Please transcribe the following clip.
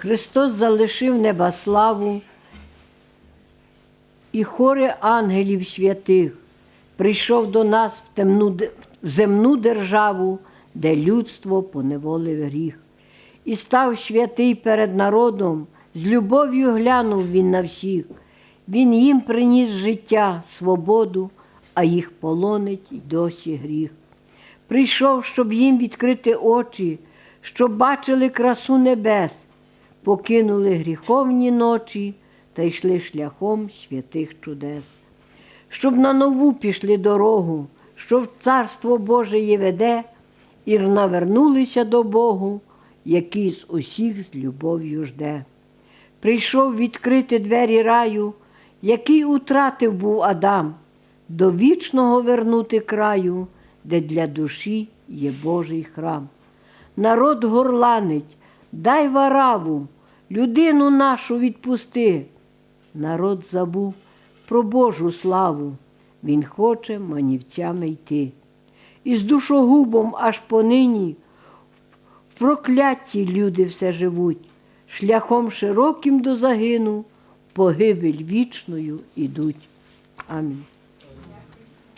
Христос залишив неба славу і хори ангелів святих прийшов до нас в, темну, в земну державу, де людство поневолив гріх. І став святий перед народом, з любов'ю глянув він на всіх. Він їм приніс життя, свободу, а їх полонить й досі гріх. Прийшов, щоб їм відкрити очі, щоб бачили красу небес, покинули гріховні ночі та йшли шляхом святих чудес. Щоб на нову пішли дорогу, що в Царство Боже є веде, і навернулися до Богу, який з усіх з любов'ю жде. Прийшов відкрити двері раю, який утратив був Адам, до вічного вернути краю, де для душі є Божий храм. Народ горланить, дай вараву, людину нашу відпусти. Народ забув про Божу славу, він хоче манівцями йти. І з душогубом аж понині в прокляттій люди все живуть, шляхом широким до загину, погибель вічною ідуть. Амінь.